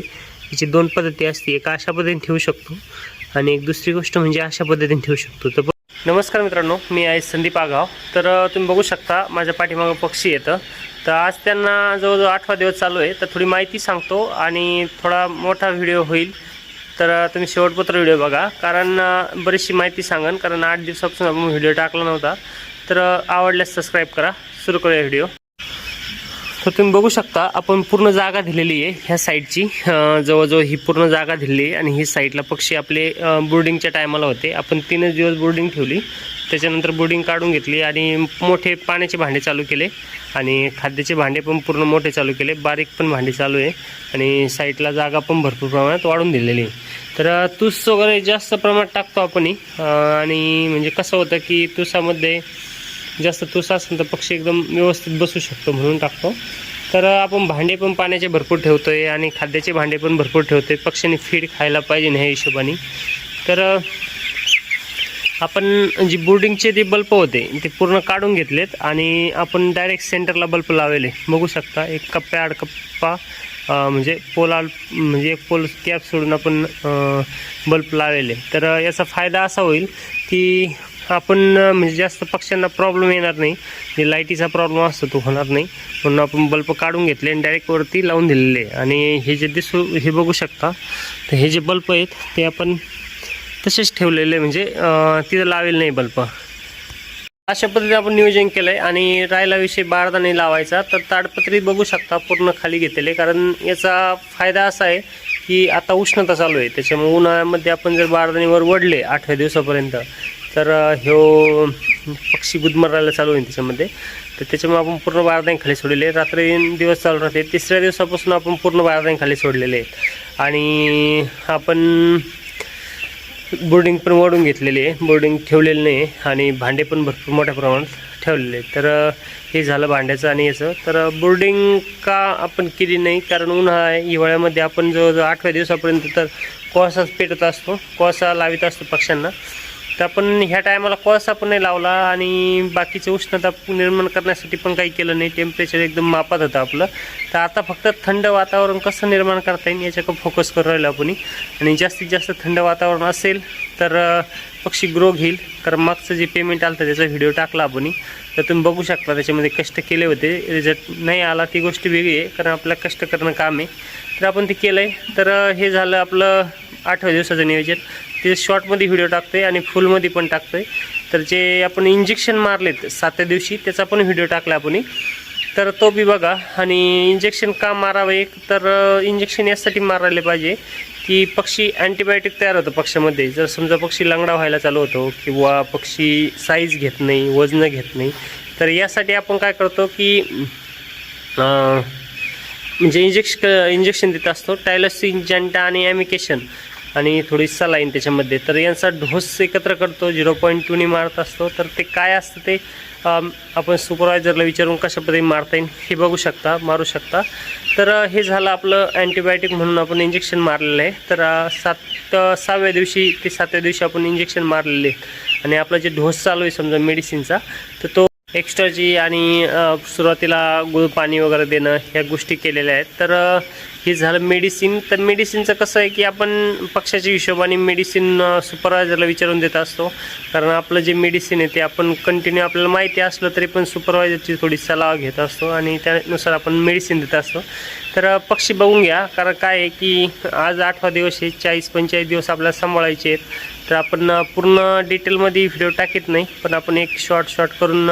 याची दोन पद्धती असते. एक अशा पद्धतीने ठेवू शकतो आणि एक दुसरी गोष्ट म्हणजे अशा पद्धतीने ठेवू शकतो. तर नमस्कार मित्रांनो मी आहे संदीप आगाव. तर तुम्ही बघू शकता माझ्या पाठीमागं पक्षी येतं तर आज त्यांना जवळजवळ आठवा दिवस चालू आहे. तर थोडी माहिती सांगतो आणि थोडा मोठा व्हिडिओ होईल. तर तुम्ही शेवटपत्र व्हिडिओ बघा. कारण बरीचशी माहिती सांगन. कारण आठ दिवसापासून आपण व्हिडिओ टाकला नव्हता. तर आवडल्यास सबस्क्राईब करा. सुरू करूया व्हिडिओ. तर तुम्ही बघू शकता आपण पूर्ण जागा दिलेली आहे ह्या साईडची जवळजवळ ही पूर्ण जागा दिलेली आहे आणि ही साईडला पक्षी आपले बोर्डिंगच्या टायमाला होते. आपण तीनच दिवस बोर्डिंग ठेवली. त्याच्यानंतर बोर्डिंग काढून घेतली आणि मोठे पाण्याचे भांडे चालू केले. आणि खाद्याचे भांडे पण पूर्ण मोठे चालू केले. बारीक पण भांडे चालू आहे. आणि साईडला जागा पण भरपूर प्रमाणात वाढून दिलेली आहे. तर तूस वगैरे जास्त प्रमाणात टाकतो आपण आणि म्हणजे कसं होतं की तुसामध्ये जास्त तूस असेल तर पक्षी एकदम व्यवस्थित बसू शकतो म्हणून टाकतो. तर आपण भांडे पण पाण्याचे भरपूर ठेवतो आहे आणि खाद्याचे भांडे पण भरपूर ठेवतो आहे पक्ष्यांनी फीड खायला पाहिजे ना ह्या हिशोबाने. तर आपण जी बोर्डिंगचे जे बल्ब होते ते पूर्ण काढून घेतलेत आणि आपण डायरेक्ट सेंटरला बल्ब लावलेले. बघू शकता एक कप्प्या आड कप्पा म्हणजे म्हणजे आड म्हणजे एक पोल कॅप सोडून आपण बल्ब लावलेले. तर याचा फायदा असा होईल की आपण म्हणजे जास्त पक्ष्यांना प्रॉब्लेम येणार नाही. जे लाईटीचा प्रॉब्लेम असतो तो होणार नाही. म्हणून आपण बल्ब काढून घेतले आणि डायरेक्ट वरती लावून दिलेले. आहे. आणि हे जे दिसू हे बघू शकता. तर हे जे बल्ब आहेत ते आपण तसेच ठेवलेले म्हणजे तिथं लावेल नाही बल्ब. अशा पद्धतीने आपण नियोजन केलं आहे आणि राहिला विषय बारदाने लावायचा. तर ताडपत्री बघू शकता पूर्ण खाली घेतलेले. कारण याचा फायदा असा आहे की आता उष्णता चालू आहे. त्याच्यामुळे उन्हाळ्यामध्ये आपण जर बारदाणीवर वडले आठव्या दिवसापर्यंत तर ह्यो पक्षी गुदमरायला चालू होईल त्याच्यामध्ये. तर त्याच्यामुळे आपण पूर्ण बारदाईन खाली सोडलेले रात्री दिवस चालू राहते. तिसऱ्या दिवसापासून आपण पूर्ण बारदाईन खाली सोडलेले आहेत. आणि आपण बोर्डिंग पण वाढून घेतलेली आहे. बोर्डिंग ठेवलेलं नाही आणि भांडे पण भरपूर मोठ्या प्रमाणात ठेवलेले आहेत. तर हे झालं भांड्याचं आणि याचं. तर बोर्डिंग का आपण केली नाही? कारण उन्हाळा आहे. हिवाळ्यामध्ये आपण जवळजवळ आठव्या दिवसापर्यंत तर कोळसाच पेटत असतो. कोळसा लावित असतो पक्ष्यांना. तर आपण ह्या टायमाला कोळसा पण नाही लावला आणि बाकीचं उष्णता निर्माण करण्यासाठी पण काही केलं नाही. टेम्परेचर एकदम मापात होतं आपलं. तर आता फक्त थंड वातावरण कसं निर्माण करता येईल याच्याकडे फोकस करू राहिलो आपण. आणि जास्तीत जास्त थंड वातावरण असेल तर पक्षी ग्रो घेईल कारण मागचं जे पेमेंट आलं होतं त्याचा व्हिडिओ टाकला आपण. तर तुम्ही बघू शकता त्याच्यामध्ये कष्ट केले होते. रिझल्ट नाही आला ती गोष्ट वेगळी आहे. कारण आपल्याला कष्ट करणं काम आहे. तर आपण ते केलं आहे तर हे झालं आपलं आठव्या दिवसाचं नियोजन. ते शॉर्टमध्ये व्हिडिओ टाकतोय आणि फुलमध्ये पण टाकतोय. तर जे आपण इंजेक्शन मारलेत सातव्या दिवशी त्याचा पण व्हिडिओ टाकला आपण तर तो बी बघा. आणि इंजेक्शन का मारावं एक? तर इंजेक्शन यासाठी मारायला पाहिजे की पक्षी अँटीबायोटिक तयार होतं पक्षामध्ये जर समजा पक्षी लंगडा व्हायला चालू होतो किंवा पक्षी साईज घेत नाही वजनं घेत नाही तर यासाठी आपण काय करतो की म्हणजे इंजेक्श इंजेक्शन देत असतो. टायलसिन जंटा आणि ॲमिकेशन आणि थोडी सलाईन त्याच्यामध्ये. तर यांचा ढोस एकत्र करतो झिरो पॉईंट टूने मारत असतो. तर ते काय असतं ते आपण सुपरवायझरला विचारून कशा पद्धतीने मारता येईल हे बघू शकता मारू शकता. तर हे झालं आपलं अँटीबायोटिक म्हणून आपण इंजेक्शन मारलेलं आहे. तर सात सहाव्या दिवशी ते सातव्या दिवशी आपण इंजेक्शन मारलेले आहे आणि आपला जे ढोस चालू आहे समजा मेडिसिनचा तर तो एक्स्ट्राची आणि सुरुवातीला गुळ पाणी वगैरे देणं ह्या गोष्टी केलेल्या आहेत. तर हे झालं मेडिसिन तर मेडिसिनचं कसं आहे की आपण पक्षाच्या हिशोबाने मेडिसिन सुपरवायझरला विचारून देत असतो. कारण आपलं जे मेडिसिन आहे ते आपण कंटिन्यू आपल्याला माहिती असलं तरी पण सुपरवायझरची थोडी सलाह घेत असतो आणि त्यानुसार आपण मेडिसिन देत असतो. तर पक्षी बघून घ्या. कारण काय आहे की आज आठवा दिवस आहे चाळीस पंचेचाळीस दिवस आपल्याला सांभाळायचे आहेत. तर आपण पूर्ण डिटेलमध्ये व्हिडिओ टाकत नाही. पण आपण एक शॉर्ट शॉर्ट करून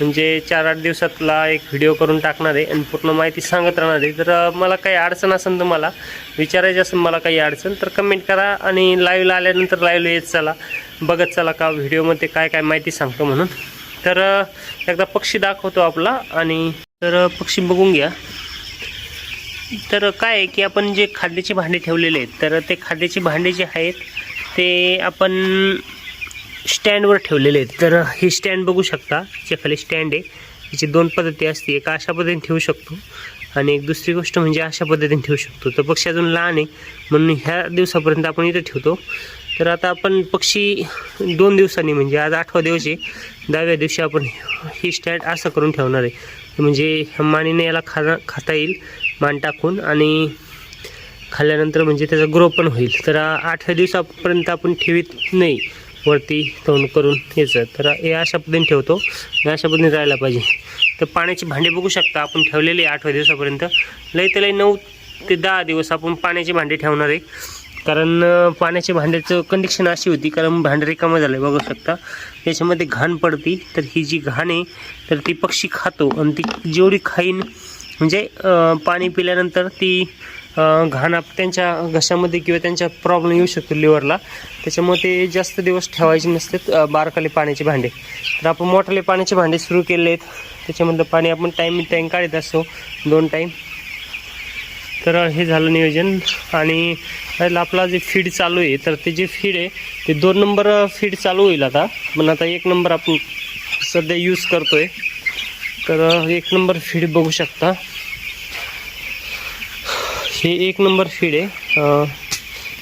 म्हणजे चार आठ दिवसातला एक व्हिडिओ करून टाकणार आहे आणि पूर्ण माहिती सांगत राहणार आहे. तर मला काही अडचण असेल तर मला विचारायची असेल मला काही अडचण तर कमेंट करा आणि लाईव्हला आल्यानंतर लाईव्हला येत चला. बघत चला का व्हिडिओमध्ये काय काय माहिती सांगतो म्हणून. तर एकदा पक्षी दाखवतो आपला आणि तर पक्षी बघून घ्या. तर काय आहे की आपण जे खाद्याची भांडी ठेवलेले आहेत तर ते खाद्याची भांडी जे आहेत ते आपण स्टँडवर ठेवलेले आहेत. तर हे स्टँड बघू शकता. याच्याखाली स्टँड आहे. याची दोन पद्धती असते. एक अशा पद्धतीने ठेवू शकतो आणि एक दुसरी गोष्ट म्हणजे अशा पद्धतीने ठेवू शकतो. तर पक्षी अजून लहान आहे. म्हणून ह्या दिवसापर्यंत आपण इथं ठेवतो. तर आता आपण पक्षी दोन दिवसांनी म्हणजे आज आठवा दिवस आहे. दहाव्या दिवशी आपण ही स्टँड असं करून ठेवणार आहे. म्हणजे मानेने याला खा खाता येईल. मान टाकून आणि खाल्ल्यानंतर म्हणजे त्याचा ग्रो पण होईल. तर आठव्या दिवसापर्यंत आपण ठेवीत नाही. वरती तोंड करून यायचं. तर हे अशा पद्धतीने ठेवतो. अशा पद्धतीने राहायला पाहिजे. तर पाण्याची भांडी बघू शकता आपण ठेवलेली आहे आठव्या दिवसापर्यंत. लई तर लई नऊ ते दहा दिवस आपण पाण्याची भांडी ठेवणार आहे. कारण पाण्याच्या भांड्याचं कंडिशन अशी होती कारण भांडं रिकामं झालं आहे बघू शकता. त्याच्यामध्ये घाण पडती तर ही जी घाण आहे तर ती पक्षी खातो. आणि ती जेवढी खाईन म्हणजे पाणी पिल्यानंतर ती घाण आप त्यांच्या घशामध्ये किंवा त्यांच्या प्रॉब्लेम येऊ शकतो लिव्हरला त्याच्यामुळे ते जास्त दिवस ठेवायचे नसतात बारकाले पाण्याचे भांडे. तर आपण मोठाले पाण्याचे भांडे सुरू केले आहेत. त्याच्यामधलं पाणी आपण टाईम टाईम काढत असतो. दोन टाईम तर हे झालं नियोजन. आणि आपला जे फीड चालू आहे तर ते जे फीड आहे ते दोन नंबर फीड चालू होईल आता. पण आता एक नंबर आपण सध्या यूज करतो आहे तर एक नंबर फीड बघू शकता. हे एक नंबर फीड आहे.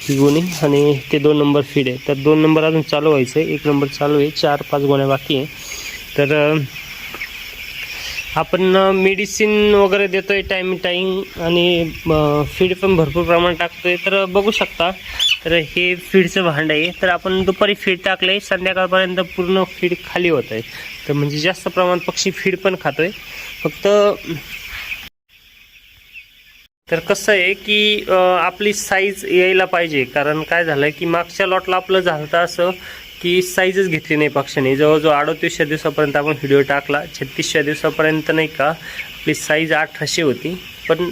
गुणी गोणी आणि ते दोन नंबर फीड आहे. तर दोन नंबर अजून चालू व्हायचं आहे. एक नंबर चालू आहे. चार पाच गोण्या बाकी आहे. तर आपण मेडिसिन वगैरे देतो आहे टाईम टाईम आणि फीड पण भरपूर प्रमाणात टाकतो आहे तर बघू शकता. तर हे फीडचं भांड आहे. तर आपण दुपारी फीड टाकलं आहे संध्याकाळपर्यंत पूर्ण फीड खाली होत आहे तर म्हणजे जास्त प्रमाणात पक्षी फीड पण खातो आहे फक्त तर कसं आहे की आपली साईज यायला पाहिजे. कारण काय झालं की मागच्या लॉटला आपलं झालं होतं असं की साईजच घेतली नाही पक्षाने. जवळजवळ अडतीसशे दिवसापर्यंत आपण व्हिडिओ टाकला. छत्तीसशे दिवसापर्यंत नाही का आपली साईज अठराशे होती. पण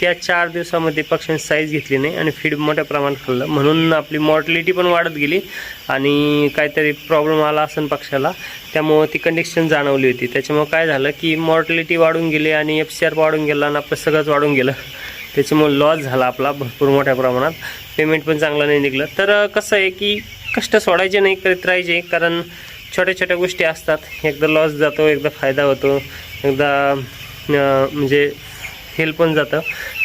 त्या चार दिवसामध्ये पक्षाने साईज घेतली नाही आणि फीड मोठ्या प्रमाणात खाल्लं. म्हणून आपली मॉर्टलिटी पण वाढत गेली आणि काहीतरी प्रॉब्लेम आला असेल पक्षाला. त्यामुळं ती कंडिक्शन जाणवली होती. त्याच्यामुळं काय झालं की मॉर्टलिटी वाढून गेली आणि एफ सी आर वाढून गेला आणि आपलं सगळंच वाढून गेलं. त्याच्यामुळे लॉस झाला आपला भरपूर मोठ्या प्रमाणात. पेमेंट पण चांगलं नाही निघलं. तर कसं आहे की कष्ट सोडायचे नाही करीत राहायचे. कारण छोट्या छोट्या गोष्टी असतात. एकदा लॉस जातो एकदा फायदा होतो. एकदा म्हणजे हेल्प पण जातं.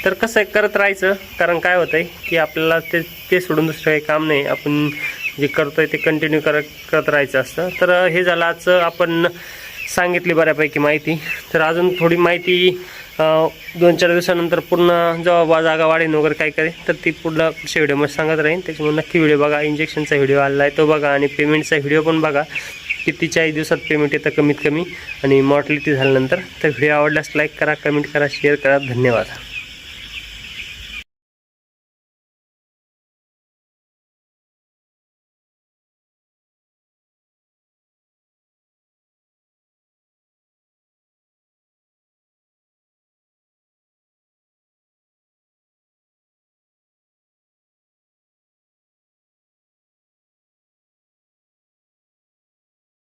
तर कसं आहे करत राहायचं. कारण काय होतं आहे की आपल्याला ते ते सोडून दुसरं काही काम नाही. आपण जे करतो आहे ते कंटिन्यू करत करत राहायचं असतं. तर हे झालं. आजचं आपण सांगितली बऱ्यापैकी माहिती. तर अजून थोडी माहिती दोन चार दिवसानंतर पूर्ण जेव्हा जागा वाढेन वगैरे काय करेल तर ती पुढला पुढच्या व्हिडिओमध्ये सांगत राहीन. त्याच्यामुळे नक्की व्हिडिओ बघा इंजेक्शनचा व्हिडिओ आला आहे तो बघा आणि पेमेंटचा व्हिडिओ पण बघा. किती चाळीस दिवसात पेमेंट येतं कमीत कमी आणि मॉर्टलिटी झाल्यानंतर. तर व्हिडिओ आवडल्यास लाईक करा कमेंट करा शेअर करा. धन्यवाद.